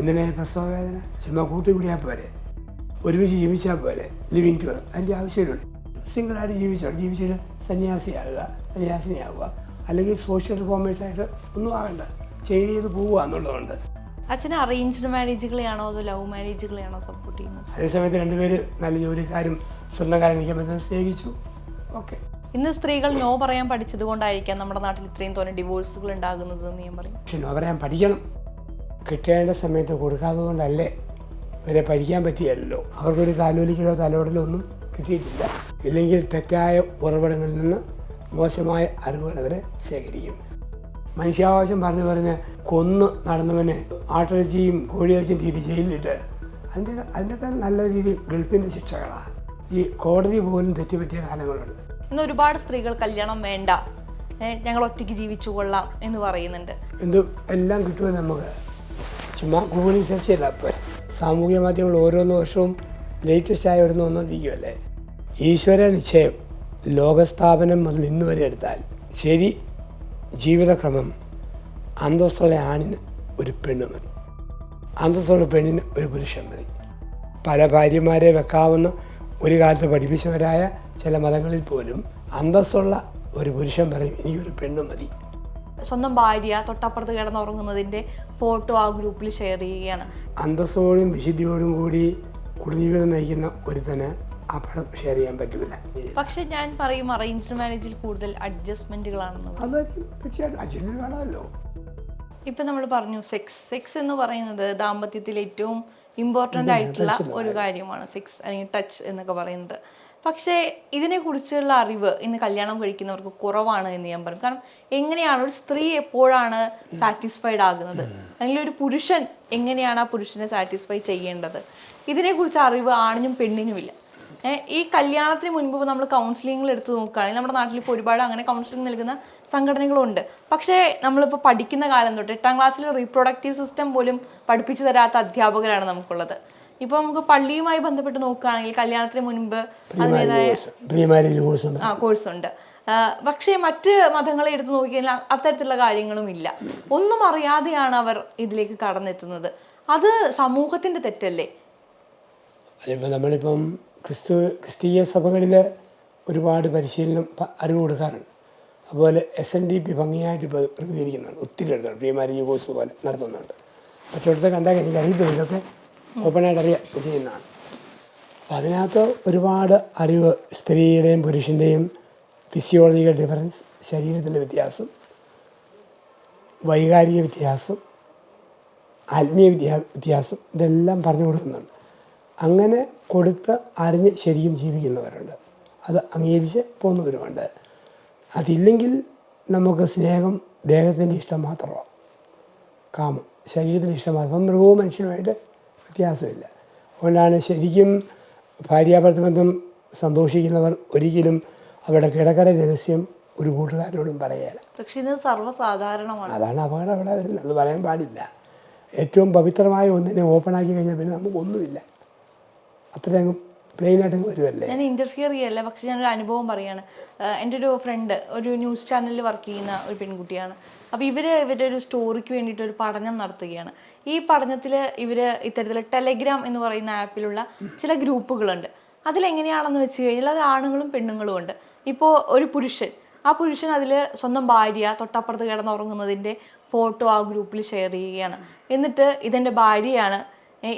എന്തിനാ പ്രസവ വേദന? ചുമ്മാ കൂട്ടുകൂടിയാൽ പോരെ. ഒരുമിച്ച് ജീവിച്ചാൽ പോരെ. ലിവിങ് ടു അതിന്റെ ആവശ്യമില്ല സിംഗിളായിട്ട് ജീവിച്ചോ? ജീവിച്ചിട്ട് സന്യാസിയാകുക സന്യാസിനിയാവുക അല്ലെങ്കിൽ സോഷ്യൽ റിഫോമേഴ്സായിട്ട് ഒന്നും ആകണ്ട. ചെയ്ത് ചെയ്ത് പോവുക എന്നുള്ളതുകൊണ്ട് അച്ഛന് അറേഞ്ച്ഡ് മാരേജുകളെയാണോ അതോ ലവ് മാരേജുകളെയാണോ സപ്പോർട്ട് ചെയ്യുന്നത്? അതേസമയത്ത് രണ്ടുപേര് നല്ല ജോലിക്കാരും സ്വന്തക്കാരും നിൽക്കാൻ പറ്റുന്ന സ്നേഹിച്ചു. ഓക്കെ. ഇന്ന് സ്ത്രീകൾ നോ പറയാൻ പഠിച്ചത് കൊണ്ടായിരിക്കാം നമ്മുടെ നാട്ടിൽ ഇത്രയും തോന്നെ ഡിവോഴ്സുകൾ ഉണ്ടാകുന്നത് എന്ന് ഞാൻ പറയും. പക്ഷെ നോ പറയാൻ പഠിക്കണം. കിട്ടേണ്ട സമയത്ത് കൊടുക്കാത്തത് കൊണ്ടല്ലേ ഇവരെ പഠിക്കാൻ പറ്റിയല്ലോ. അവർക്കൊരു കാലോലിക്കലോ തലോടലോ ഒന്നും കിട്ടിയിട്ടില്ല. ഇല്ലെങ്കിൽ തെറ്റായ ഉറവിടങ്ങളിൽ നിന്ന് മോശമായ അറിവുകൾ അവരെ ശേഖരിക്കും. മനുഷ്യാവകാശം പറഞ്ഞു പറഞ്ഞ് കൊന്ന് നടന്നവന് ആട്ടിറച്ചിയും കോഴിയിറച്ചിയും തീറ്റി ജയിലിലിട്ട് അതിന്റെ അതിനൊക്കെ നല്ല രീതിയിൽ ഗൾഫിന്റെ ശിക്ഷകളാണ്. ഈ കോടതി പോലും തെറ്റുപറ്റിയ കാലങ്ങളുണ്ട്. ഇന്ന് ഒരുപാട് സ്ത്രീകൾ കല്യാണം വേണ്ട ഞങ്ങൾ ഒറ്റയ്ക്ക് ജീവിച്ചു കൊള്ളാം എന്ന് പറയുന്നുണ്ട്. എന്തും എല്ലാം കിട്ടുമെന്ന് നമുക്ക് ചുമ്മാ ഗൂഗിളിൽ സെർച്ച് ചെയ്താൽ പോരെ സാമൂഹ്യ മാധ്യമങ്ങൾ ഓരോന്ന് വർഷവും ലേറ്റസ്റ്റ് ആയി വരുന്ന ഒന്നൊന്നിരിക്കുമല്ലേ ഈശ്വര നിശ്ചയം ലോകസ്ഥാപനം മുതൽ ഇന്ന് വരെ എടുത്താൽ ശരി ജീവിതക്രമം അന്തസ്സുള്ള ആണിന് ഒരു പെണ്ണ് മതി. അന്തസ്സുള്ള പെണ്ണിന് ഒരു പുരുഷൻ മതി. പല ഭാര്യമാരെ വെക്കാവുന്ന ഒരു കാലത്ത് പഠിപ്പിച്ചവരായ ചില മതങ്ങളിൽ പോലും അന്തസ്സുള്ള ഒരു പുരുഷൻ പറയും എനിക്കൊരു പെണ്ണ് മതി. സ്വന്തം ഭാര്യ തൊട്ടപ്പുറത്ത് കിടന്നുറങ്ങുന്നതിന്റെ ഫോട്ടോ ആ ഗ്രൂപ്പിൽ ഷെയർ ചെയ്യുകയാണ്. അന്തസ്സോടും വിശുദ്ധിയോടും കൂടി കുടുംബജീവിതം നയിക്കുന്ന ഒരുത്തന് ആ പടം ഷെയർ ചെയ്യാൻ പറ്റില്ല പക്ഷെ ഞാൻ പറയും അറേഞ്ച്ഡ് മാരേജിൽ കൂടുതൽ അഡ്ജസ്റ്റ്മെന്റുകളാണെന്ന് അത് തീർച്ചയായിട്ടും അച്ഛനും വേണമല്ലോ. ഇപ്പൊ നമ്മൾ പറഞ്ഞു സെക്സ് സെക്സ് എന്ന് പറയുന്നത് ദാമ്പത്യത്തിൽ ഏറ്റവും ഇമ്പോർട്ടന്റ് ആയിട്ടുള്ള ഒരു കാര്യമാണ്. സെക്സ് അല്ലെങ്കിൽ ടച്ച് എന്നൊക്കെ പറയുന്നത്. പക്ഷേ ഇതിനെക്കുറിച്ചുള്ള അറിവ് ഇന്ന് കല്യാണം കഴിക്കുന്നവർക്ക് കുറവാണ് എന്ന് ഞാൻ പറയും. കാരണം എങ്ങനെയാണ് ഒരു സ്ത്രീ എപ്പോഴാണ് സാറ്റിസ്ഫൈഡ് ആകുന്നത്? അല്ലെങ്കിൽ ഒരു പുരുഷൻ എങ്ങനെയാണ് ആ പുരുഷനെ സാറ്റിസ്ഫൈ ചെയ്യേണ്ടത്? ഇതിനെക്കുറിച്ച് അറിവ് ആണിനും പെണ്ണിനുമില്ല ഈ കല്യാണത്തിന് മുൻപ് നമ്മൾ കൗൺസിലിംഗിൽ എടുത്തു നോക്കുകയാണെങ്കിൽ നമ്മുടെ നാട്ടിൽ ഇപ്പോൾ ഒരുപാട് അങ്ങനെ കൗൺസിലിംഗ് നൽകുന്ന സംഘടനകളുണ്ട്. പക്ഷേ നമ്മളിപ്പോൾ പഠിക്കുന്ന കാലം തൊട്ട് എട്ടാം ക്ലാസ്സിൽ റീപ്രൊഡക്റ്റീവ് സിസ്റ്റം പോലും പഠിപ്പിച്ചു തരാത്ത അധ്യാപകരാണ് നമുക്കുള്ളത്. ഇപ്പോൾ നമുക്ക് പള്ളിയുമായി ബന്ധപ്പെട്ട് നോക്കുകയാണെങ്കിൽ കല്യാണത്തിന് മുൻപ് അതിന്റെതായ ആ കോഴ്സ് ഉണ്ട് പക്ഷേ മറ്റ് മതങ്ങളെ എടുത്തു നോക്കിക്കഴിഞ്ഞാൽ അത്തരത്തിലുള്ള കാര്യങ്ങളും ഇല്ല. ഒന്നും അറിയാതെയാണ് അവർ ഇതിലേക്ക് കടന്നെത്തുന്നത്. അത് സമൂഹത്തിന്റെ തെറ്റല്ലേ? അതിപ്പോൾ നമ്മളിപ്പം ക്രിസ്തു ക്രിസ്തീയ സഭകളിൽ ഒരുപാട് പരിശീലനം അറിവ് കൊടുക്കാറുണ്ട്. അതുപോലെ എസ് എൻ ഡി പി ഭംഗിയായിട്ട് ഇപ്പോൾ പ്രതികരിക്കുന്നുണ്ട് ഒത്തിരി എടുത്തുണ്ട് പ്രിയമാരി യുവസ് പോലെ നടത്തുന്നുണ്ട്. പക്ഷേ ഇവിടുത്തെ കണ്ടാൽ എനിക്ക് അറിയില്ല ഇതൊക്കെ ഓപ്പണായിട്ട് അറിയാം ചെയ്യുന്നതാണ് അപ്പം അതിനകത്ത് ഒരുപാട് അറിവ് സ്ത്രീയുടെയും പുരുഷന്റെയും ഫിസിയോളജിക്കൽ ഡിഫറൻസ് ശരീരത്തിന്റെ വ്യത്യാസം വൈകാരിക വ്യത്യാസം ആത്മീയ വിദ്യാ വ്യത്യാസം ഇതെല്ലാം പറഞ്ഞു കൊടുക്കുന്നുണ്ട്. അങ്ങനെ കൊടുത്ത് അറിഞ്ഞ് ശരിക്കും ജീവിക്കുന്നവരുണ്ട്. അത് അംഗീകരിച്ച് പോകുന്നവരുമുണ്ട്. അതില്ലെങ്കിൽ നമുക്ക് സ്നേഹം ദേഹത്തിന്റെ ഇഷ്ടം മാത്രമാണ്. കാമം. ശരീരത്തിന്റെ ഇഷ്ടം മാത്രം. മൃഗവും മനുഷ്യനുമായിട്ട് വ്യത്യാസമില്ല. അതുകൊണ്ടാണ് ശരിക്കും ഭാര്യാഭർത്തബന്ധം സന്തോഷിക്കുന്നവർ ഒരിക്കലും അവരുടെ കിടക്കര രഹസ്യം ഒരു കൂട്ടുകാരനോടും പറയുകയില്ല പക്ഷേ ഇത് സർവസാധാരണമാണ്. അതാണ് അപകടം അവിടെ വരുന്നത്. അത് പറയാൻ പാടില്ല. ഏറ്റവും പവിത്രമായ ഒന്നിനെ ഓപ്പൺ ആക്കി കഴിഞ്ഞാൽ പിന്നെ നമുക്കൊന്നുമില്ല. അത്രയും പ്ലെയിനായിട്ട് വരുമല്ലേ ഞാൻ ഇന്റർഫിയർ ചെയ്യല്ല പക്ഷെ ഞാനൊരു അനുഭവം പറയാണ്. എന്റെ ഒരു ഫ്രണ്ട് ഒരു ന്യൂസ് ചാനലിൽ വർക്ക് ചെയ്യുന്ന ഒരു പെൺകുട്ടിയാണ്. അപ്പോൾ ഇവർ ഇവരുടെ ഒരു സ്റ്റോറിക്ക് വേണ്ടിയിട്ട് ഒരു പഠനം നടത്തുകയാണ്. ഈ പഠനത്തിൽ ഇവർ ഇത്തരത്തിലുള്ള ടെലഗ്രാം എന്ന് പറയുന്ന ആപ്പിലുള്ള ചില ഗ്രൂപ്പുകളുണ്ട്. അതിലെങ്ങനെയാണെന്ന് വെച്ച് കഴിഞ്ഞാൽ അത് ആണുങ്ങളും പെണ്ണുങ്ങളും ഉണ്ട്. ഇപ്പോൾ ഒരു പുരുഷൻ ആ പുരുഷൻ അതിൽ സ്വന്തം ഭാര്യ തൊട്ടപ്പുറത്ത് കിടന്നുറങ്ങുന്നതിന്റെ ഫോട്ടോ ആ ഗ്രൂപ്പിൽ ഷെയർ ചെയ്യുകയാണ്. എന്നിട്ട് ഇതെന്റെ ഭാര്യയാണ്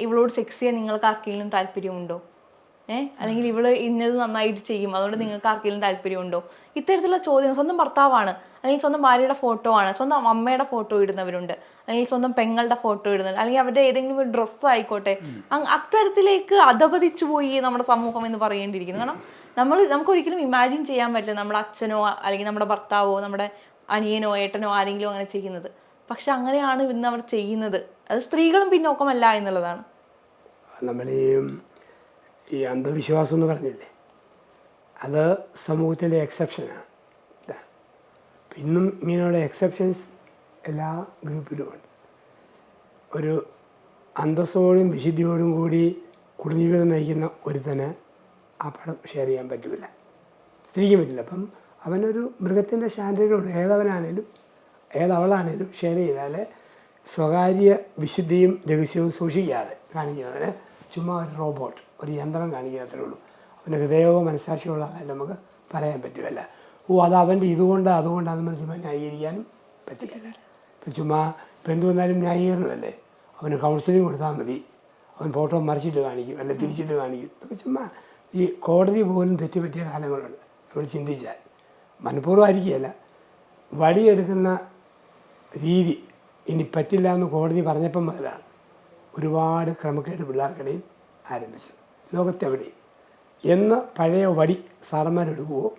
ഇവളോട് സെക്സ് ചെയ്യാൻ നിങ്ങൾക്ക് ആർക്കെങ്കിലും താല്പര്യമുണ്ടോ? ഏഹ് അല്ലെങ്കിൽ ഇവൾ ഇന്നത് നന്നായിട്ട് ചെയ്യും. അതുകൊണ്ട് നിങ്ങൾക്ക് ആർക്കെങ്കിലും താല്പര്യമുണ്ടോ? ഇത്തരത്തിലുള്ള ചോദ്യങ്ങൾ സ്വന്തം ഭർത്താവാണ്. അല്ലെങ്കിൽ സ്വന്തം ഭാര്യയുടെ ഫോട്ടോ ആണ്. സ്വന്തം അമ്മയുടെ ഫോട്ടോ ഇടുന്നവരുണ്ട്. അല്ലെങ്കിൽ സ്വന്തം പെങ്ങളുടെ ഫോട്ടോ ഇടുന്നുണ്ട് അല്ലെങ്കിൽ അവരുടെ ഏതെങ്കിലും ഒരു ഡ്രസ്സ് ആയിക്കോട്ടെ. അത്തരത്തിലേക്ക് അധപതിച്ചു പോയി നമ്മുടെ സമൂഹം എന്ന് പറയേണ്ടിയിരിക്കുന്നു. കാരണം നമ്മൾ നമുക്ക് ഒരിക്കലും ഇമാജിൻ ചെയ്യാൻ പറ്റില്ല നമ്മുടെ അച്ഛനോ അല്ലെങ്കിൽ നമ്മുടെ ഭർത്താവോ നമ്മുടെ അനിയനോ ഏട്ടനോ ആരെങ്കിലും അങ്ങനെ ചെയ്യുന്നത്. പക്ഷെ അങ്ങനെയാണ് ഇന്ന് അവർ ചെയ്യുന്നത്. അത് സ്ത്രീകളും പിന്നോക്കമല്ല എന്നുള്ളതാണ്. നമ്മൾ ഈ ഈ അന്ധവിശ്വാസം എന്ന് പറഞ്ഞില്ലേ? അത് സമൂഹത്തിന്റെ എക്സെപ്ഷനാണ്. ഇന്നും ഇങ്ങനെയുള്ള എക്സെപ്ഷൻസ് എല്ലാ ഗ്രൂപ്പിലുമുണ്ട്. ഒരു അന്തസ്സോടും വിശുദ്ധിയോടും കൂടി കുടുംബജീവിതം നയിക്കുന്ന ഒരുത്തന് ആ പടം ഷെയർ ചെയ്യാൻ പറ്റില്ല സ്ത്രീക്കും പറ്റില്ല. അപ്പം അവനൊരു മൃഗത്തിന്റെ സ്റ്റാൻഡേർഡോട് ഏതവനാണേലും ഏതവളാണേലും ഷെയർ ചെയ്താൽ സ്വകാര്യ വിശുദ്ധിയും രഹസ്യവും സൂക്ഷിക്കാതെ കാണിക്കുന്നതിന് ചുമ്മാ ഒരു റോബോട്ട് ഒരു യന്ത്രം കാണിക്കുന്നത്രേ ഉള്ളൂ. അവന്റെ ഹൃദയമോ മനസ്സാക്ഷിയുള്ള ആളായി നമുക്ക് പറയാൻ പറ്റുമല്ല ഓ അത് അവന്റെ ഇതുകൊണ്ട് അതുകൊണ്ടാണെന്ന് മനസ്സിൽ ന്യായീകരിക്കാനും പറ്റില്ല ഇപ്പം ചുമ്മാ ഇപ്പം എന്ത് വന്നാലും ന്യായീകരണമല്ലേ? അവന് കൗൺസിലിംഗ് കൊടുത്താൽ മതി. അവൻ ഫോട്ടോ മറിച്ചിട്ട് കാണിക്കും അല്ലെങ്കിൽ തിരിച്ചിട്ട് കാണിക്കും. ഇതൊക്കെ ചുമ്മാ ഈ കോടതി പോലും തെറ്റുപറ്റിയ കാലങ്ങളുണ്ട് നമ്മൾ ചിന്തിച്ചാൽ മനഃപൂർവമായിരിക്കുകയല്ല. വടിയെടുക്കുന്ന രീതി ഇനി പറ്റില്ല എന്ന് കോടതി പറഞ്ഞപ്പം മുതലാണ്. ഒരുപാട് ക്രമക്കേട് പിള്ളേർക്കിടയിൽ ആരംഭിച്ചത്. ലോകത്തെവിടെയും എന്ന് പഴയ വടി സാറന്മാരെടുക്കുമോ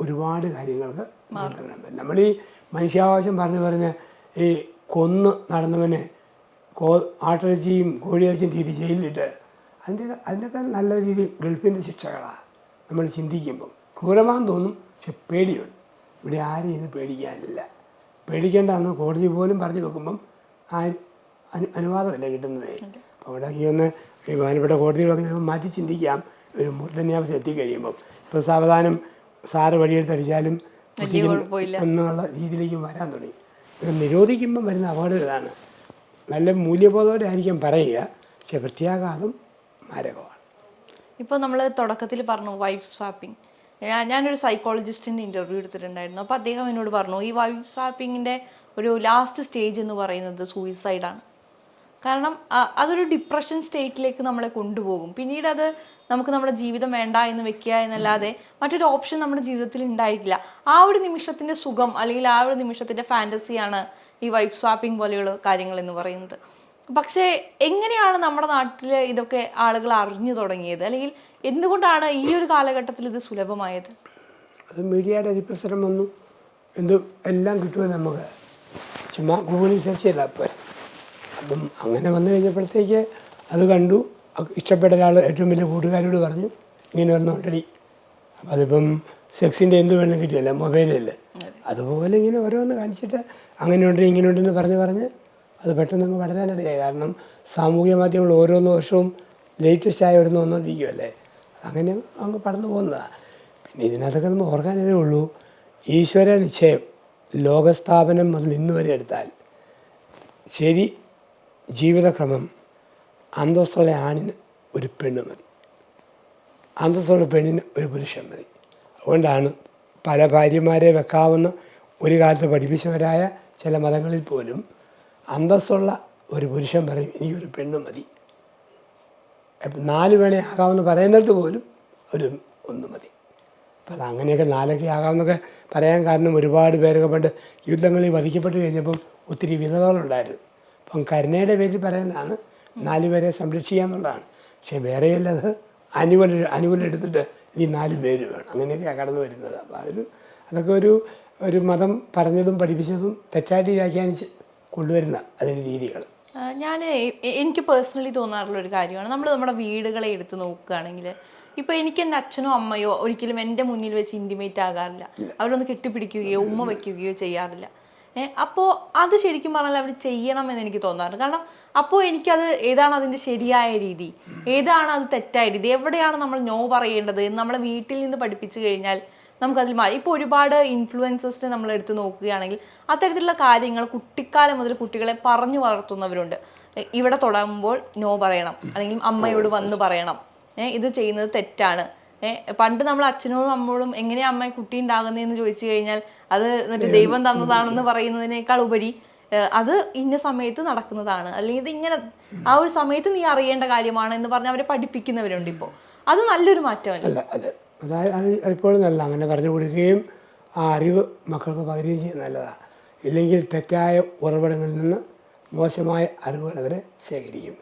ഒരുപാട് കാര്യങ്ങൾക്ക് വരും നമ്മൾ ഈ മനുഷ്യാവകാശം പറഞ്ഞു പറഞ്ഞ് ഈ കൊന്ന് നടന്നവനെ കോ ആട്ടിറച്ചിയും കോഴിയിറച്ചിയും തീരി ജയിലിലിട്ട് അതിന്റെ അതിനൊക്കെ നല്ല രീതിയിൽ ഗൾഫിന്റെ ശിക്ഷകളാണ്. നമ്മൾ ചിന്തിക്കുമ്പം ക്രൂരമാൻ തോന്നും പക്ഷെ പേടിയുണ്ട്. ഇവിടെ ആരെയും ഇത് പേടിക്കാനില്ല. പേടിക്കേണ്ടെന്ന് കോടതി പോലും പറഞ്ഞു വെക്കുമ്പം ആ അനു അനുവാദമല്ല കിട്ടുന്നത്? അപ്പോൾ അവിടെ ഈ ഒന്ന് വിമാനപ്പെട്ട ബഹുമാനപ്പെട്ട ചിലപ്പോൾ മാറ്റി ചിന്തിക്കാം. ഒരു മൂർധന്യാവസ്ഥ എത്തിക്കഴിയുമ്പം ഇപ്പോൾ സാവധാനം സാറ് വഴിയെടുത്തടിച്ചാലും. എന്നുള്ള രീതിയിലേക്ക് വരാൻ തുടങ്ങി. ഇത് നിരോധിക്കുമ്പം വരുന്ന അപകടം ഇതാണ് നല്ല മൂല്യബോധത്തോടെ ആയിരിക്കും പറയുക. പക്ഷെ പ്രത്യാഘാതം മാരകമാണ്. ഇപ്പോൾ നമ്മൾ തുടക്കത്തിൽ പറഞ്ഞു വൈഫ് സ്വാപ്പിംഗ് ഞാൻ ഞാനൊരു സൈക്കോളജിസ്റ്റിന്റെ ഇന്റർവ്യൂ എടുത്തിട്ടുണ്ടായിരുന്നു. അപ്പോൾ അദ്ദേഹം എന്നോട് പറഞ്ഞു ഈ വൈഫ് സ്വാപ്പിങ്ങിന്റെ ഒരു ലാസ്റ്റ് സ്റ്റേജ് എന്ന് പറയുന്നത് സൂയിസൈഡാണ് കാരണം അതൊരു ഡിപ്രഷൻ സ്റ്റേറ്റിലേക്ക് നമ്മളെ കൊണ്ടുപോകും. പിന്നീട് അത് നമുക്ക് നമ്മുടെ ജീവിതം വേണ്ട എന്ന് വെക്കുക എന്നല്ലാതെ മറ്റൊരു ഓപ്ഷൻ നമ്മുടെ ജീവിതത്തിൽ ഉണ്ടായിരിക്കില്ല. ആ ഒരു നിമിഷത്തിന്റെ സുഖം അല്ലെങ്കിൽ ആ ഒരു നിമിഷത്തിന്റെ ഫാന്റസിയാണ് ഈ വൈഫ് സ്വാപ്പിംഗ് പോലെയുള്ള കാര്യങ്ങൾ എന്ന് പറയുന്നത്. പക്ഷേ എങ്ങനെയാണ് നമ്മുടെ നാട്ടിൽ ഇതൊക്കെ ആളുകൾ അറിഞ്ഞു തുടങ്ങിയത്? അല്ലെങ്കിൽ എന്തുകൊണ്ടാണ് ഈ ഒരു കാലഘട്ടത്തിൽ ഇത് സുലഭമായത്? അത് മീഡിയയുടെ അതിപ്രസരം വന്നു. എന്തും എല്ലാം കിട്ടുമോ നമുക്ക് ചുമ്മാ ഗൂഗിളിൽ സെർച്ച് ചെയ്താൽ അപ്പം അപ്പം അങ്ങനെ വന്നു കഴിഞ്ഞപ്പോഴത്തേക്ക് അത് കണ്ടു. ഇഷ്ടപ്പെട്ട ഒരാൾ ഏറ്റവും വലിയ കൂട്ടുകാരോട് പറഞ്ഞു ഇങ്ങനെ ഒരെണ്ണമുണ്ടടി അപ്പം അതിപ്പം സെക്സിന്റെ എന്ത് വേണം കിട്ടിയല്ല മൊബൈലല്ലേ. അതുപോലെ ഇങ്ങനെ ഓരോന്ന് കാണിച്ചിട്ട് അങ്ങനെ ഉണ്ട് ഇങ്ങനെ ഉണ്ടെന്ന് പറഞ്ഞ് പറഞ്ഞ് അത് പെട്ടെന്ന് നമുക്ക് വളരാനിടയായി കാരണം സാമൂഹ്യ മാധ്യമങ്ങൾ ഓരോന്ന് വർഷവും ലേറ്റസ്റ്റ് ആയി വരുന്ന വന്നുകൊണ്ടിരിക്കുമല്ലേ അങ്ങനെ അങ്ങ് പടന്നു പോകുന്നതാണ് പിന്നെ ഇതിനകത്തൊക്കെ നമ്മൾ ഓർക്കാനേ ഉള്ളൂ ഈശ്വര നിശ്ചയം ലോകസ്ഥാപനം മുതൽ ഇന്ന് വരെ എടുത്താൽ. ശരി ജീവിതക്രമം അന്തസ്സുള്ള ആണിന് ഒരു പെണ്ണ് മതി. അന്തസ്സുള്ള പെണ്ണിന് ഒരു പുരുഷൻ മതി. അതുകൊണ്ടാണ് പല ഭാര്യമാരെ വെക്കാവുന്ന ഒരു കാലത്ത് പഠിപ്പിച്ചവരായ ചില മതങ്ങളിൽ പോലും അന്തസ്സുള്ള ഒരു പുരുഷൻ പറയും എനിക്കൊരു പെണ്ണ് മതി. നാല് വേണേ ആകാമെന്ന് പറയുന്നിടത്ത് പോലും ഒരു ഒന്ന് മതി. അപ്പം അത് അങ്ങനെയൊക്കെ നാലൊക്കെ ആകാമെന്നൊക്കെ പറയാൻ കാരണം ഒരുപാട് പേരൊക്കെ പണ്ട് യുദ്ധങ്ങളിൽ വധിക്കപ്പെട്ട് കഴിഞ്ഞപ്പം ഒത്തിരി വിധവകളുണ്ടായിരുന്നു. അപ്പം കരുണയുടെ പേരിൽ പറയുന്നതാണ് നാല് പേരെ സംരക്ഷിക്കുക എന്നുള്ളതാണ്. പക്ഷേ വേറെയല്ല അത് അനുകൂല അനുകൂലം എടുത്തിട്ട് ഈ നാല് പേര് വേണം. അങ്ങനെയൊക്കെയാണ് കടന്നു വരുന്നത്. അപ്പോൾ അതൊരു അതൊക്കെ ഒരു ഒരു മതം പറഞ്ഞതും പഠിപ്പിച്ചതും തെറ്റായിട്ട് വ്യാഖ്യാനിച്ച് കൊണ്ടുവരുന്ന അതിന്റെ രീതികൾ. ഞാൻ എനിക്ക് പേഴ്സണലി തോന്നാറുള്ള ഒരു കാര്യമാണ്. നമ്മൾ നമ്മുടെ വീടുകളെ എടുത്ത് നോക്കുകയാണെങ്കിൽ ഇപ്പോൾ എനിക്ക് എന്റെ അച്ഛനോ അമ്മയോ ഒരിക്കലും എന്റെ മുന്നിൽ വെച്ച് ഇന്റിമേറ്റ് ആകാറില്ല. അവരൊന്ന് കെട്ടിപ്പിടിക്കുകയോ ഉമ്മ വയ്ക്കുകയോ ചെയ്യാറില്ല. അപ്പോൾ അത് ശരിക്കും പറഞ്ഞാൽ അവർ ചെയ്യണം എന്ന് എനിക്ക് തോന്നാറുണ്ട്. കാരണം അപ്പോൾ എനിക്കത് ഏതാണ് അതിന്റെ ശരിയായ രീതി? ഏതാണ് അത് തെറ്റായ രീതി? എവിടെയാണ് നമ്മൾ നോ പറയേണ്ടത്? എന്ന് നമ്മളെ വീട്ടിൽ നിന്ന് പഠിപ്പിച്ചു കഴിഞ്ഞാൽ നമുക്കതിൽ മാറി. ഇപ്പോൾ ഒരുപാട് ഇൻഫ്ലുവൻസേഴ്സിനെ നമ്മൾ എടുത്ത് നോക്കുകയാണെങ്കിൽ അത്തരത്തിലുള്ള കാര്യങ്ങൾ കുട്ടിക്കാലം മുതൽ കുട്ടികളെ പറഞ്ഞു വളർത്തുന്നവരുണ്ട്. ഇവിടെ തുടങ്ങുമ്പോൾ നോ പറയണം. അല്ലെങ്കിൽ അമ്മയോട് വന്ന് പറയണം. ഇത് ചെയ്യുന്നത് തെറ്റാണ്. പണ്ട് നമ്മൾ അച്ഛനോടും അമ്മയോടും എങ്ങനെയാ അമ്മ കുട്ടി ഉണ്ടാകുന്നതെന്ന് ചോദിച്ചു കഴിഞ്ഞാൽ അത് എന്നിട്ട് ദൈവം തന്നതാണെന്ന് പറയുന്നതിനേക്കാൾ ഉപരി അത് ഇന്ന സമയത്ത് നടക്കുന്നതാണ്. അല്ലെങ്കിൽ ഇത് ഇങ്ങനെ ആ ഒരു സമയത്ത് നീ അറിയേണ്ട കാര്യമാണ് എന്ന് പറഞ്ഞ് അവരെ പഠിപ്പിക്കുന്നവരുണ്ട് ഇപ്പോൾ അത് നല്ലൊരു മാറ്റമല്ല. അല്ല അതെ അതായത് അത് എപ്പോഴും നല്ല അങ്ങനെ പറഞ്ഞു കൊടുക്കുകയും ആ അറിവ് മക്കൾക്ക് പകരുകയും ചെയ്യുന്നത് നല്ലതാണ് ഇല്ലെങ്കിൽ തെറ്റായ ഉറവിടങ്ങളിൽ നിന്ന് മോശമായ അറിവുകൾ അവരെ ശേഖരിക്കും.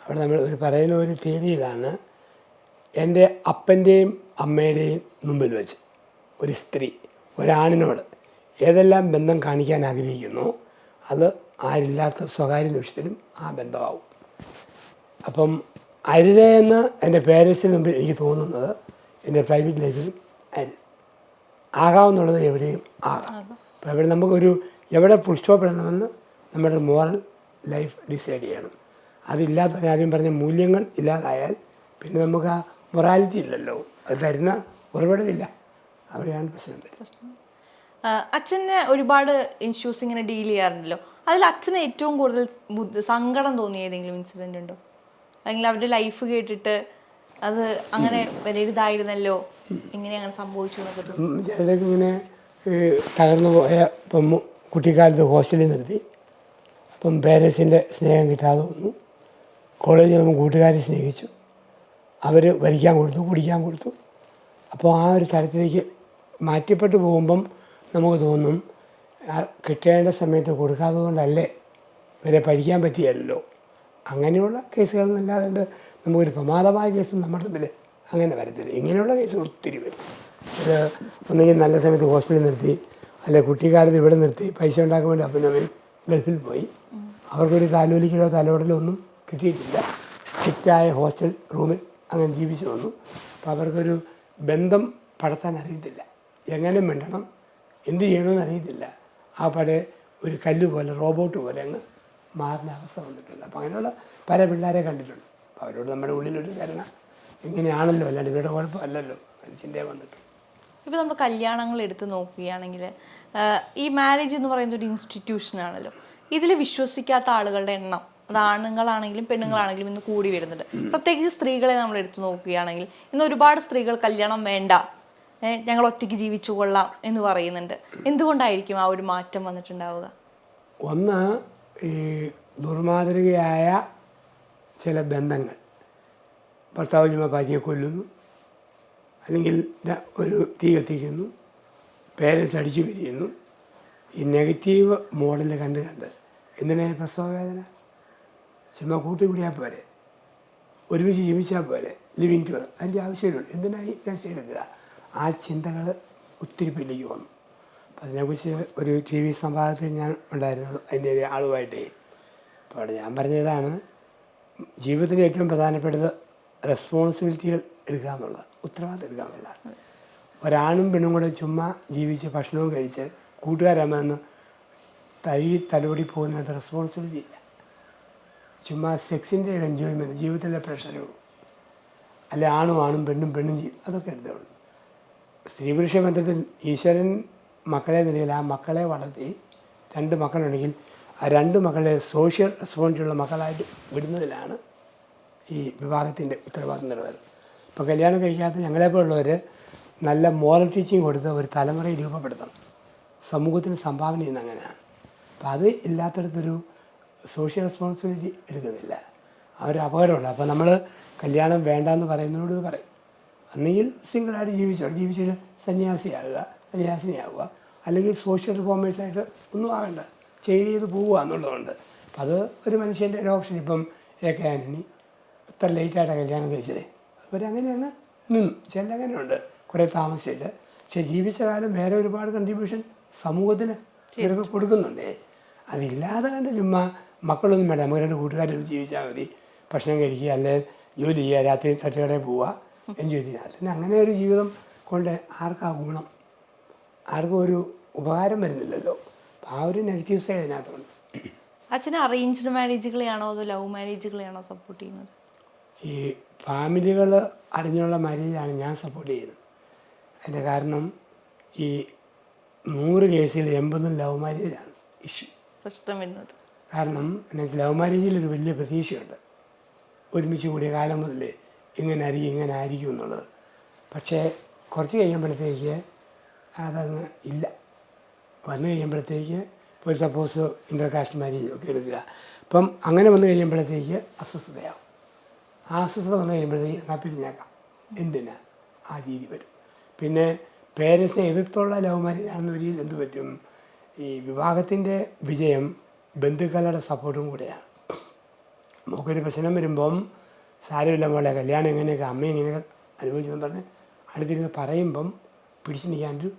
അവിടെ നമ്മൾ ഒരു പറയുന്ന ഒരു തീയതി ഇതാണ്. എന്റെ അപ്പന്റെയും അമ്മയുടെയും മുമ്പിൽ വെച്ച് ഒരു സ്ത്രീ ഒരാണിനോട് ഏതെല്ലാം ബന്ധം കാണിക്കാൻ ആഗ്രഹിക്കുന്നു അത് ആരില്ലാത്ത സ്വകാര്യ നിമിഷത്തിലും ആ ബന്ധമാവും. അപ്പം അരുത എന്ന് എന്റെ പേരൻസിന് മുമ്പിൽ എനിക്ക് തോന്നുന്നത് എന്റെ പ്രൈവറ്റ് ലൈഫിലും അരു ആകാമെന്നുള്ളത് എവിടെയും ആകാം. അപ്പോൾ എവിടെ നമുക്കൊരു എവിടെ ഫുൾ സ്റ്റോപ്പ് ഇടണമെന്ന് നമ്മുടെ മോറൽ ലൈഫ് ഡിസൈഡ് ചെയ്യണം. അതില്ലാത്ത ആദ്യം പറഞ്ഞ മൂല്യങ്ങൾ ഇല്ലാതായാൽ പിന്നെ നമുക്ക് ആ മൊറാലിറ്റി ഇല്ലല്ലോ. അത് തരുന്ന ഉറവിടമില്ല. അവരെയാണ് പ്രശ്നം അച്ഛനെ ഒരുപാട് ഇഷ്യൂസ് ഇങ്ങനെ ഡീൽ ചെയ്യാറുണ്ടല്ലോ. അതിൽ അച്ഛന് ഏറ്റവും കൂടുതൽ സങ്കടം തോന്നിയ ഏതെങ്കിലും ഇൻസിഡന്റ് ഉണ്ടോ? അല്ലെങ്കിൽ അവരുടെ ലൈഫ് കേട്ടിട്ട് അത് അങ്ങനെ വരരുതായിരുന്നല്ലോ ഇങ്ങനെ അങ്ങനെ സംഭവിച്ചു ഇങ്ങനെ തകർന്നു പോയ ഇപ്പം കുട്ടിക്കാലത്ത് ഹോസ്റ്റലിൽ നിർത്തി. അപ്പം പേരൻസിന്റെ സ്നേഹം കിട്ടാതെ വന്നു. കോളേജിൽ നമ്മൾ കൂട്ടുകാരെ സ്നേഹിച്ചു. അവർ വരിക്കാൻ കൊടുത്തു കുടിക്കാൻ കൊടുത്തു. അപ്പോൾ ആ ഒരു തരത്തിലേക്ക് മാറ്റപ്പെട്ടു പോകുമ്പം നമുക്ക് തോന്നും കിട്ടേണ്ട സമയത്ത് കൊടുക്കാത്തത് കൊണ്ടല്ലേ ഇവരെ പഠിക്കാൻ പറ്റിയല്ലോ. അങ്ങനെയുള്ള കേസുകളെന്നല്ലാതെ നമുക്കൊരു പ്രമാദമായ കേസ് നമ്മുടെ തമ്മിൽ അങ്ങനെ വരത്തില്ല. ഇങ്ങനെയുള്ള കേസുകൾ ഒത്തിരി വരും. ഒരു ഒന്നുകിൽ നല്ല സമയത്ത് ഹോസ്റ്റലിൽ നിർത്തി അല്ലെ കുട്ടിക്കാലത്ത് ഇവിടെ നിർത്തി പൈസ ഉണ്ടാക്കാൻ വേണ്ടി അപ്പനവൻ ഗൾഫിൽ പോയി. അവർക്കൊരു താലോലിക്കലോ തലോടലോ ഒന്നും കിട്ടിയിട്ടില്ല. സ്ട്രിക്റ്റായ ഹോസ്റ്റൽ റൂമിൽ അങ്ങനെ ജീവിച്ചു വന്നു അപ്പോൾ അവർക്കൊരു ബന്ധം പടത്താൻ അറിയത്തില്ല. എങ്ങനെ മിണ്ടണം എന്ത് ചെയ്യണമെന്ന് അറിയത്തില്ല. ആ പടെ ഒരു കല്ല് പോലെ റോബോട്ട് പോലെ അങ്ങ് മാറുന്ന അവസ്ഥ വന്നിട്ടുണ്ട്. അപ്പോൾ അങ്ങനെയുള്ള പല പിള്ളേരെ കണ്ടിട്ടുണ്ട്. അപ്പോൾ അവരോട് നമ്മുടെ ഉള്ളിലൊരു കരുണ ഇങ്ങനെയാണല്ലോ അല്ലാണ്ട് ഇവരുടെ കുഴപ്പമല്ലല്ലോ മനുഷ്യന്റെ വന്നിട്ടുണ്ട്. ഇപ്പോൾ നമ്മൾ കല്യാണങ്ങൾ എടുത്ത് നോക്കുകയാണെങ്കിൽ ഈ മാരേജ് എന്ന് പറയുന്ന ഒരു ഇൻസ്റ്റിറ്റ്യൂഷനാണല്ലോ ഇതിൽ വിശ്വസിക്കാത്ത ആളുകളുടെ എണ്ണം അത് ആണുങ്ങളാണെങ്കിലും പെണ്ണുങ്ങളാണെങ്കിലും ഇന്ന് കൂടി വരുന്നുണ്ട്. പ്രത്യേകിച്ച് സ്ത്രീകളെ നമ്മൾ എടുത്തു നോക്കുകയാണെങ്കിൽ ഇന്ന് ഒരുപാട് സ്ത്രീകൾ കല്യാണം വേണ്ട ഞങ്ങൾ ഒറ്റയ്ക്ക് ജീവിച്ചു കൊള്ളാം എന്ന് പറയുന്നുണ്ട്. എന്തുകൊണ്ടായിരിക്കും ആ ഒരു മാറ്റം വന്നിട്ടുണ്ടാവുക? ഒന്ന് ഈ ദുർമാതൃകയായ ചില ബന്ധങ്ങൾ. ഭർത്താവ് ചുമ കൊല്ലുന്നു അല്ലെങ്കിൽ ഒരു തീ കത്തിക്കുന്നു പേരൻസ് അടിച്ചു പിരിയുന്നു ഈ നെഗറ്റീവ് മോഡൽ കണ്ട് കണ്ട്. എന്തിനാണ് ഈ പ്രസവ വേദന ചുമ്മാ കൂട്ടിക്കൂടിയാൽ പോരെ. ഒരുമിച്ച് ജീവിച്ചാൽ പോരെ. ലിവിങ് ടു അതിന്റെ ആവശ്യമില്ല. എന്തിനായി എടുക്കുക? ആ ചിന്തകൾ ഒത്തിരി പിന്നിലേക്ക് വന്നു. അപ്പം അതിനെക്കുറിച്ച് ഒരു ടി വി സംവാദത്തിൽ ഞാൻ ഉണ്ടായിരുന്നു അതിന്റെ ഒരു ആളുമായിട്ടേ. അപ്പോൾ അവിടെ ഞാൻ പറഞ്ഞതാണ് ജീവിതത്തിന്റെ ഏറ്റവും പ്രധാനപ്പെട്ടത് റെസ്പോൺസിബിലിറ്റികൾ എടുക്കുക എന്നുള്ളത്. ഉത്തരവാദിത്തം എടുക്കുക എന്നുള്ളതാണ്. ഒരാണും പെണ്ണും കൂടെ ചുമ്മാ ജീവിച്ച് ഭക്ഷണവും കഴിച്ച് കൂട്ടുകാരമ്മ തൈ തലോടി പോകുന്നത് റെസ്പോൺസിബിലിറ്റി ഇല്ല. ചുമ്മാ സെക്സിന്റെ ഒരു എൻജോയ്മെന്റ് ജീവിതത്തിലെ പ്രഷറും അല്ല ആണും ആണും പെണ്ണും പെണ്ണും അതൊക്കെ എടുത്തോളൂ സ്ത്രീ പുരുഷ ബന്ധത്തിൽ ഈശ്വരൻ മക്കളെ നിലയിൽ ആ മക്കളെ വളർത്തി രണ്ട് മക്കളുണ്ടെങ്കിൽ ആ രണ്ട് മക്കളെ സോഷ്യൽ റെസ്പോൺസിബിളുള്ള മക്കളായിട്ട് വിടുന്നതിലാണ് ഈ വിവാഹത്തിന്റെ ഉത്തരവാദിത്വം നിലവിൽ ഇപ്പോൾ കല്യാണം കഴിക്കാത്ത ഞങ്ങളെപ്പോലുള്ളവർ നല്ല മോറൽ ടീച്ചിങ് കൊടുത്ത് ഒരു തലമുറയെ രൂപപ്പെടുത്തണം. സമൂഹത്തിന് സംഭാവന ചെയ്യുന്ന അങ്ങനെയാണ്. അപ്പോൾ അത് ഇല്ലാത്തടത്തൊരു സോഷ്യൽ റെസ്പോൺസിബിലിറ്റി എടുക്കുന്നില്ല. ആ ഒരു അപകടമുണ്ട്. അപ്പോൾ നമ്മൾ കല്യാണം വേണ്ടാന്ന് പറയുന്നതിനോട് ഇത് പറയും. അന്നെങ്കിൽ സിംഗിളായിട്ട് ജീവിച്ചോ? ജീവിച്ചിട്ട് സന്യാസിയാകുക സന്യാസിനിയാവുക അല്ലെങ്കിൽ സോഷ്യൽ റിഫോമേഴ്സായിട്ട് ഒന്നും ആകണ്ട. ചെയ്ത് ചെയ്ത് പോവുക എന്നുള്ളതുകൊണ്ട്. അപ്പം അത് ഒരു മനുഷ്യന്റെ ഒരു ഓപ്ഷൻ ഇപ്പം എ കെ ആന്റണി ഇത്ര ലേറ്റായിട്ടാണ് കല്യാണം കഴിച്ചത്. അവരങ്ങനെയാണ് നിന്നു. ചില അങ്ങനെയുണ്ട്. കുറേ താമസിച്ചിട്ട്. പക്ഷെ ജീവിച്ച കാലം വേറെ ഒരുപാട് കൺട്രിബ്യൂഷൻ സമൂഹത്തിന് ഇവരൊക്കെ കൊടുക്കുന്നുണ്ട്. അതില്ലാതെ കണ്ട് ചുമ്മാ മക്കളൊന്നും വേണ്ട. നമുക്ക് രണ്ട് കൂട്ടുകാരും ജീവിച്ചാൽ മതി. ഭക്ഷണം കഴിക്കുക അല്ലെങ്കിൽ ജോലി ചെയ്യുക രാത്രി തട്ടുകടയിൽ പോവുക എൻജോയ് ചെയ്യുക. അതിന് അങ്ങനെ ഒരു ജീവിതം കൊണ്ട് ആർക്കാ ഗുണം? ആർക്കും ഒരു ഉപകാരം വരുന്നില്ലല്ലോ. അപ്പം ആ ഒരു നെഗറ്റീവ് സൈഡ് അതിനകത്തുണ്ട്. അച്ഛന് അറേഞ്ച്ഡ് മാരേജുകളെയാണോ അതോ ലവ് മാരേജുകളെയാണോ സപ്പോർട്ട് ചെയ്യുന്നത്? ഈ ഫാമിലികൾ അറിഞ്ഞുള്ള മാരേജാണ് ഞാൻ സപ്പോർട്ട് ചെയ്യുന്നത്. അതിന്റെ കാരണം ഈ നൂറ് കേസിൽ എൺപതും ലവ് മാരേജാണ് ഇഷ്യൂ. പ്രശ്നം വരുന്നത്. കാരണം എന്നു വെച്ചാൽ ലവ് മാരേജിൽ ഒരു വലിയ പ്രതീക്ഷയുണ്ട്. ഒരുമിച്ച് കൂടിയ കാലം മുതൽ ഇങ്ങനെ ആയിരിക്കും ഇങ്ങനെ ആയിരിക്കും എന്നുള്ളത്. പക്ഷേ കുറച്ച് കഴിയുമ്പോഴത്തേക്ക് അതങ്ങ് ഇല്ല. വന്നു കഴിയുമ്പോഴത്തേക്ക് ഇപ്പോൾ ഒരു സപ്പോസ് ഇന്റർകാസ്റ്റ് മാരേജ് ഒക്കെ എടുക്കുക. അപ്പം അങ്ങനെ വന്നു കഴിയുമ്പോഴത്തേക്ക് അസ്വസ്ഥതയാവും. ആ അസ്വസ്ഥത വന്നു കഴിയുമ്പോഴത്തേക്ക് എന്നാൽ പിരിഞ്ഞേക്കാം? എന്തിനാ? ആ രീതി വരും. പിന്നെ പേരൻസിനെ എതിർത്തുള്ള ലവ് മാരേജ് ആണെന്ന രീതിയിൽ എന്ത് പറ്റും? ഈ വിവാഹത്തിന്റെ വിജയം ബന്ധുക്കളുടെ സപ്പോർട്ടും കൂടെയാണ് നമുക്കൊരു പ്രശ്നം വരുമ്പം സാരമില്ല മോളെ കല്യാണം എങ്ങനെയൊക്കെ അമ്മ ഇങ്ങനെയൊക്കെ അനുഭവിച്ചെന്ന് പറഞ്ഞ് അടുത്തിരുന്ന് പറയുമ്പം പിടിച്ചു നിൽക്കാനൊരു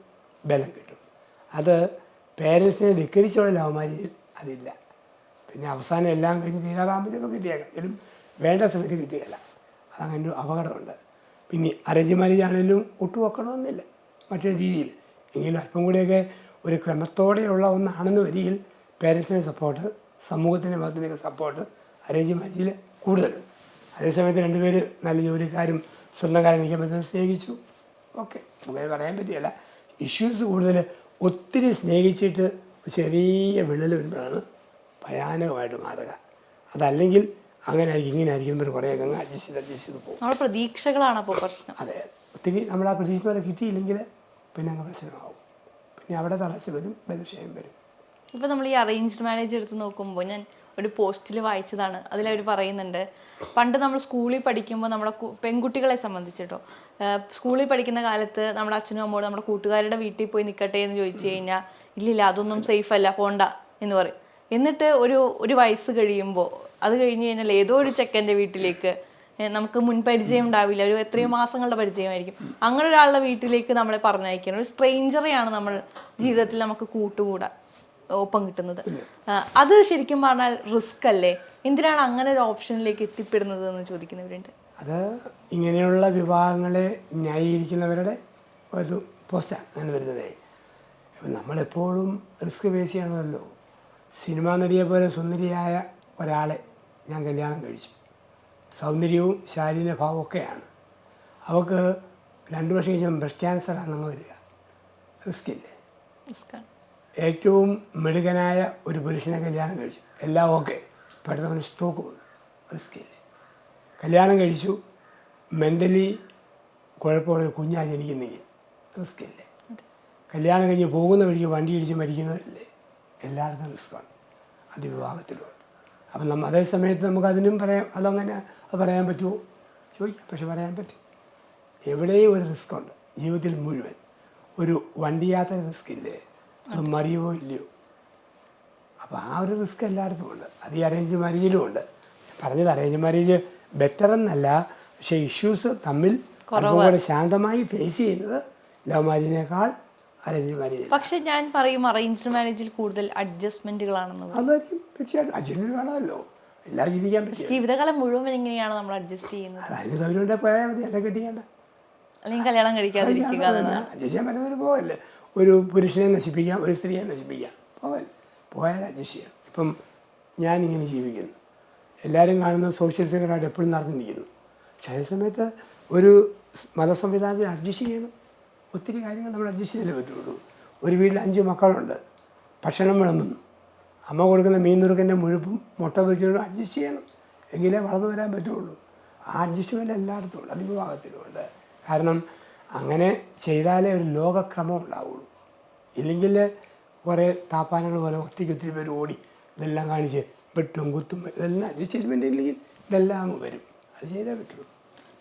ബലം കിട്ടും. അത് പേരൻസിനെ ധിക്കരിച്ചുള്ള ലവ് അതില്ല. പിന്നെ അവസാനം എല്ലാം കഴിഞ്ഞ് തീരാറാകുമ്പോൾ കിട്ടിയേക്കാം എങ്കിലും വേണ്ട സമയത്ത് കിട്ടിയല്ല അതങ്ങനെ ഒരു അപകടമുണ്ട്. പിന്നെ അരജി മാരേജ് ആണെങ്കിലും ഒട്ടും വെക്കണമെന്നില്ല മറ്റൊരു രീതിയിൽ. എങ്കിലും അല്പം കൂടിയൊക്കെ ഒരു ക്രമത്തോടെയുള്ള ഒന്നാണെന്ന് വരിയിൽ പേരൻസിന്റെ സപ്പോർട്ട് സമൂഹത്തിന്റെ ഭാഗത്തിന്റെയൊക്കെ സപ്പോർട്ട് അരേഞ്ച് മാരേജിൽ കൂടുതൽ. അതേസമയത്ത് രണ്ടുപേര് നല്ല ജോലിക്കാരും സ്വന്തം കാര്യം നിൽക്കാൻ പറ്റുന്ന സ്നേഹിച്ചു. ഓക്കെ നമുക്ക് പറയാൻ പറ്റിയല്ല ഇഷ്യൂസ് കൂടുതൽ ഒത്തിരി സ്നേഹിച്ചിട്ട് ചെറിയ വിള്ളൽ വരുമ്പോഴാണ് ഭയാനകമായിട്ട് മാറുക. അതല്ലെങ്കിൽ അങ്ങനെ ആയിരിക്കും ഇങ്ങനെ ആയിരിക്കും ഇവർ കുറേ അങ്ങ് അഡ്ജസ്റ്റ് ചെയ്ത് അഡ്ജസ്റ്റ് ചെയ്ത് പോകും. നമ്മുടെ പ്രതീക്ഷകളാണ് അപ്പോൾ പ്രശ്നം. അതെ ഒത്തിരി നമ്മൾ ആ പ്രതീക്ഷ പോലെ കിട്ടിയില്ലെങ്കിൽ പിന്നെ അങ്ങ് പ്രശ്നമാവും. പിന്നെ അവിടെ തടസ്സം വരും ബലക്ഷയം വരും. ഇപ്പോൾ നമ്മൾ ഈ അറേഞ്ച്ഡ് മാരേജ് എടുത്ത് നോക്കുമ്പോൾ ഞാൻ ഒരു പോസ്റ്റിൽ വായിച്ചതാണ്. അതിലവർ പറയുന്നുണ്ട് പണ്ട് നമ്മൾ സ്കൂളിൽ പഠിക്കുമ്പോൾ നമ്മുടെ പെൺകുട്ടികളെ സംബന്ധിച്ചിട്ടോ സ്കൂളിൽ പഠിക്കുന്ന കാലത്ത് നമ്മുടെ അച്ഛനും അമ്മോട് നമ്മുടെ കൂട്ടുകാരുടെ വീട്ടിൽ പോയി നിൽക്കട്ടെ എന്ന് ചോദിച്ചു കഴിഞ്ഞാൽ ഇല്ലില്ല അതൊന്നും സേഫ് അല്ല പോണ്ട എന്ന് പറയും. എന്നിട്ട് ഒരു ഒരു വയസ്സ് കഴിയുമ്പോൾ അത് കഴിഞ്ഞ് കഴിഞ്ഞാൽ ഏതോ ഒരു ചെക്കന്റെ വീട്ടിലേക്ക് നമുക്ക് മുൻ പരിചയം ഉണ്ടാവില്ല. ഒരു എത്രയോ മാസങ്ങളുടെ പരിചയമായിരിക്കും. അങ്ങനെ ഒരാളുടെ വീട്ടിലേക്ക് നമ്മളെ പറഞ്ഞയക്കണം. ഒരു സ്ട്രെയിഞ്ചറെയാണ് നമ്മൾ ജീവിതത്തിൽ നമുക്ക് കൂട്ടുകൂടാ. ഒപ്പം കിട്ടുന്നത്. അത് ശരിക്കും പറഞ്ഞാൽ റിസ്ക് അല്ലേ? എന്തിനാണ് അങ്ങനെ ഒരു ഓപ്ഷനിലേക്ക് എത്തിപ്പെടുന്നത് എന്ന് ചോദിക്കുന്നവരുണ്ട്. അത് ഇങ്ങനെയുള്ള വിവാഹങ്ങളെ ന്യായീകരിക്കുന്നവരുടെ ഒരു പോസ്റ്റാണ് അങ്ങനെ വരുന്നത്. അപ്പം നമ്മളെപ്പോഴും റിസ്ക് ബേസ് ചെയ്യണമല്ലോ. സിനിമാ നടിയെ പോലെ സുന്ദരിയായ ഒരാളെ ഞാൻ കല്യാണം കഴിച്ചു. സൗന്ദര്യവും ശാരീരിക ഭാവവും ഒക്കെയാണ്. അവൾക്ക് രണ്ട് വർഷം കഴിഞ്ഞാൽ ബ്രസ്റ്റ് ക്യാൻസർ ആണെന്ന് വരിക. റിസ്ക് ഇല്ലേ? റിസ്ക്കാണ് ഏറ്റവും മിടുകനായ ഒരു പുരുഷനെ കല്യാണം കഴിച്ചു. എല്ലാം ഓക്കെ. പെട്ടെന്ന് സ്ട്രോക്ക് വന്നു. കല്യാണം കഴിച്ചു. മെന്റലി കുഴപ്പമുള്ള കുഞ്ഞാണ് കുഞ്ഞാ ജനിക്കുന്നെങ്കിൽ റിസ്ക് ഇല്ലേ? കല്യാണം കഴിഞ്ഞ് പോകുന്ന വഴിക്ക് വണ്ടി ഇടിച്ച് മരിക്കുന്നവരില്ലേ എല്ലാവർക്കും റിസ്ക്കാണ് അത് വിവാഹത്തിലുണ്ട്. അപ്പം നമ്മൾ അതേ സമയത്ത് നമുക്ക് അതിനും പറയാം അതങ്ങനെ അത് പറയാൻ പറ്റുമോ? ചോദിക്കാം. പക്ഷെ പറയാൻ പറ്റും. എവിടെയും ഒരു റിസ്ക്കുണ്ട് ജീവിതത്തിൽ മുഴുവൻ. ഒരു വണ്ടി യാത്ര റിസ്ക് ഇല്ലേ? അത് മറിയുമോ ഇല്ലയോ? അപ്പോൾ ആ ഒരു റിസ്ക് എല്ലായിടത്തും ഉണ്ട്. അത് ഈ അറേഞ്ച് മാരേജിലും ഉണ്ട്. പറഞ്ഞത് അറേഞ്ച് മാരേജ് ബെറ്റർ എന്നല്ല പക്ഷേ ഇഷ്യൂസ് തമ്മിൽ അല്പം ശാന്തമായി ഫേസ് ചെയ്യുന്നത് ലവ് മാരേജിനേക്കാൾ അറേഞ്ച് മാരേജ് പക്ഷേ ഞാൻ പറയും അറേഞ്ച്ഡ് മാരേജിൽ കൂടുതൽ അഡ്ജസ്റ്റ്മെന്റുകളാണെന്ന് അതായിരിക്കും തീർച്ചയായിട്ടും. അഡ്ജസ്റ്റ്മെന്റ് വേണമല്ലോ. എല്ലാം ജീവിക്കാൻ പറ്റും ജീവിതകാലം മുഴുവൻ എങ്ങനെയാണ് നമ്മൾ അഡ്ജസ്റ്റ് ചെയ്യുന്നത്. അത് അതിന് സൗകര്യം പോയാൽ മതി. എന്നെ കെട്ടിക്കേണ്ട. അല്ലെങ്കിൽ കല്യാണം കഴിക്കാതിരിക്കുക അഡ്ജസ്റ്റ് ചെയ്യാൻ പറ്റുന്നൊരു പോകല്ലേ ഒരു പുരുഷനെ നശിപ്പിക്കാം ഒരു സ്ത്രീയെ നശിപ്പിക്കാം. പോകാൻ പോയാൽ അഡ്ജസ്റ്റ് ചെയ്യാം ഇപ്പം ഞാനിങ്ങനെ ജീവിക്കുന്നു. എല്ലാവരും കാണുന്ന സോഷ്യൽ ഫിഗറായിട്ട് എപ്പോഴും നടന്നിരിക്കുന്നു. പക്ഷേ അതേ സമയത്ത് ഒരു മതസംവിധാനത്തിൽ അഡ്ജസ്റ്റ് ചെയ്യണം. ഒത്തിരി കാര്യങ്ങൾ നമ്മൾ അഡ്ജസ്റ്റ് ചെയ്തല്ലേ പറ്റുള്ളൂ. ഒരു വീട്ടിൽ അഞ്ച് മക്കളുണ്ട്. ഭക്ഷണം വിളമ്പുന്നു. അമ്മ കൊടുക്കുന്ന മീൻ നുറുക്കന്റെ മുഴുപ്പും മുട്ട പൊരിച്ചോടും അഡ്ജസ്റ്റ് ചെയ്യണം. എങ്കിലേ വളർന്നു വരാൻ പറ്റുള്ളൂ. ആ അഡ്ജസ്റ്റ്മെന്റ് എല്ലായിടത്തും ഉണ്ട്. അതിവിഭാഗത്തിലുമുണ്ട് കാരണം അങ്ങനെ ചെയ്താലേ ഒരു ലോകക്രമം ഉണ്ടാവുള്ളൂ. ഇല്ലെങ്കിൽ കുറേ താപ്പാനങ്ങൾ പോലെ ഒത്തിരി ഒത്തിരി പേര് ഓടി ഇതെല്ലാം കാണിച്ച് വെട്ടും കുത്തും ഇതെല്ലാം അഡ്ജസ്റ്റ്മെന്റ് ഇല്ലെങ്കിൽ ഇതെല്ലാം അങ്ങ് വരും. അത് ചെയ്തേ പറ്റുള്ളൂ.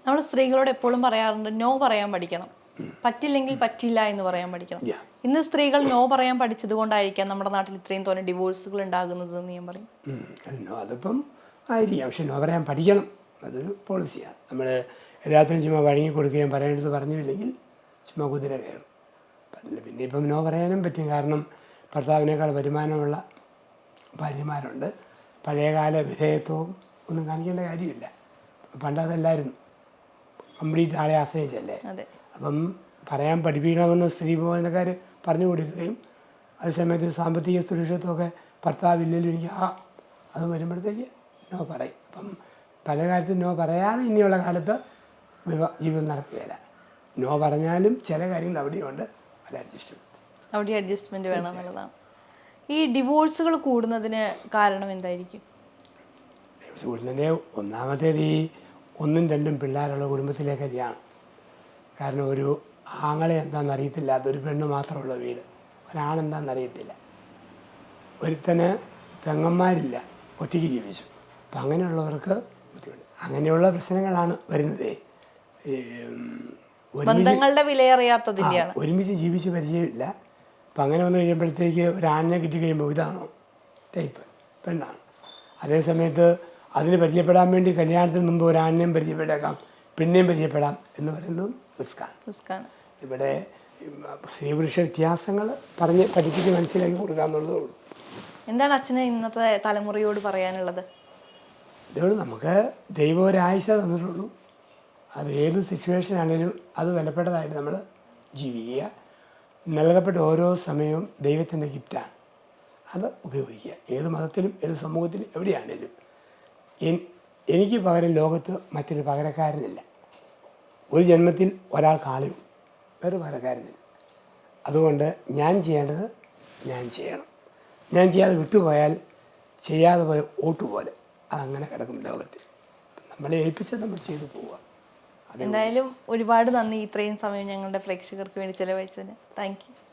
നമ്മൾ സ്ത്രീകളോട് എപ്പോഴും പറയാറുണ്ട് നോ പറയാൻ പഠിക്കണം. പറ്റില്ലെങ്കിൽ പറ്റില്ല എന്ന് പറയാൻ പഠിക്കണം. ഇന്ന് സ്ത്രീകൾ നോ പറയാൻ പഠിച്ചത് കൊണ്ടായിരിക്കാം നമ്മുടെ നാട്ടിൽ ഇത്രയും തോന്നെ ഡിവോഴ്സുകൾ ഉണ്ടാകുന്നത് എന്ന് ഞാൻ പറയും. അല്ല, നോ അതിപ്പം ആയിരിക്കാം. പക്ഷെ നോ പറയാൻ പഠിക്കണം. അതൊരു പോളിസിയാണ് നമ്മൾ എല്ലാത്തിനും ചുമ്മാ വഴങ്ങി കൊടുക്കുകയും പറയേണ്ടത് പറഞ്ഞില്ലെങ്കിൽ ചുമ്മാ കുതിര കയറും. പിന്നെ ഇപ്പം നോ പറയാനും പറ്റും. കാരണം ഭർത്താവിനേക്കാൾ വരുമാനമുള്ള ഭാര്യമാരുണ്ട്. പഴയകാല വിധേയത്വവും ഒന്നും കാണിക്കേണ്ട കാര്യമില്ല. പണ്ട് അതല്ലായിരുന്നു. കംപ്ലീറ്റ് ആളെ ആശ്രയിച്ചല്ലേ? അപ്പം പറയാൻ പഠിപ്പിക്കണമെന്ന് സ്ത്രീ ഭവനക്കാർ പറഞ്ഞു കൊടുക്കുകയും അതേസമയത്ത് സാമ്പത്തിക സുരക്ഷിതത്വമൊക്കെ ഭർത്താവില്ലെങ്കിലും എനിക്ക് ആ അത് വരുമ്പോഴത്തേക്ക് നോ പറയും. അപ്പം പല കാര്യത്തിലും നോ പറയാതെ ഇനിയുള്ള കാലത്ത് വിവാ ജീവിതം നടക്കുകയില്ല. നോ പറഞ്ഞാലും ചില കാര്യങ്ങൾ അവിടെയുണ്ട്. അത് അഡ്ജസ്റ്റ് അവിടെ അഡ്ജസ്റ്റ്മെന്റ് വേണം എന്നുള്ളതാണ്. ഈ ഡിവോഴ്സുകൾ കൂടുന്നതിന് കാരണം എന്തായിരിക്കും? സുഹൃത്തിന്റെ ഒന്നാമത്തേത് ഈ ഒന്നും രണ്ടും പിള്ളേരുള്ള കുടുംബത്തിലെ കല്യാണം കാരണം ഒരു ആങ്ങളെ എന്താണെന്ന് അറിയത്തില്ല അതൊരു പെണ്ണ് മാത്രമുള്ള വീട്. ഒരാണെന്താണെന്ന് അറിയത്തില്ല. ഒരുത്തന് പെങ്ങന്മാരില്ല. ഒറ്റയ്ക്ക് ജീവിച്ചു. അപ്പം അങ്ങനെയുള്ളവർക്ക് ബുദ്ധിമുട്ട്. അങ്ങനെയുള്ള പ്രശ്നങ്ങളാണ് വരുന്നത്. ബന്ധങ്ങളുടെ വിലയറിയാത്തതിന്റെയാണ് ഒരുമിച്ച് ജീവിച്ച് പരിചയമില്ല. അപ്പം അങ്ങനെ വന്നു കഴിയുമ്പോഴത്തേക്ക് ഒരു ആണിനെ കിട്ടി കഴിയുമ്പോൾ ഇതാണോ? ടൈപ്പ്. പെണ്ണാണ്. അതേ സമയത്ത് അതിന് പരിചയപ്പെടാൻ വേണ്ടി കല്യാണത്തിന് മുമ്പ് ഒരു ആനയും പരിചയപ്പെട്ടേക്കാം പെണ്ണിനെയും പരിചയപ്പെടാം എന്ന് പറയുന്നതും റിസ്ക്കാണ്. റിസ്ക്കാണ്. ഇവിടെ ഉം, സ്ത്രീ പുരുഷ വ്യത്യാസങ്ങൾ പറഞ്ഞ് പഠിപ്പിച്ച് മനസ്സിലാക്കി കൊടുക്കാന്നുള്ളതേ ഉള്ളൂ. എന്താണ് അച്ഛനെ ഇന്നത്തെ തലമുറയോട് പറയാനുള്ളത്? ഇതുകൊണ്ട് നമുക്ക് ദൈവം ഒരാഴ്ച തന്നിട്ടുള്ളൂ. അത് ഏത് സിറ്റുവേഷൻ ആണെങ്കിലും അത് വിലപ്പെട്ടതായിട്ട് നമ്മൾ ജീവിക്കുക. നൽകപ്പെട്ട ഓരോ സമയവും ദൈവത്തിന്റെ ഗിഫ്റ്റാണ് അത് ഉപയോഗിക്കുക. ഏത് മതത്തിലും ഏത് സമൂഹത്തിലും എവിടെയാണേലും. എനിക്ക് പകരം ലോകത്ത് മറ്റൊരു പകരക്കാരനില്ല. ഒരു ജന്മത്തിൽ ഒരാൾ ഉള്ളൂ വേറെ പകരക്കാരനില്ല. അതുകൊണ്ട് ഞാൻ ചെയ്യേണ്ടത് ഞാൻ ചെയ്യണം. ഞാൻ ചെയ്യാതെ വിട്ടുപോയാൽ ചെയ്യാതെ പോയ ഓട്ട് പോലെ അതങ്ങനെ കിടക്കും ലോകത്തിൽ. നമ്മളെ ഏൽപ്പിച്ചത് നമ്മൾ ചെയ്തു പോവുക. എന്തായാലും ഒരുപാട് നന്ദി. ഇത്രയും സമയം ഞങ്ങളുടെ പ്രേക്ഷകർക്ക് വേണ്ടി ചെലവഴിച്ചതിന്. Thank you.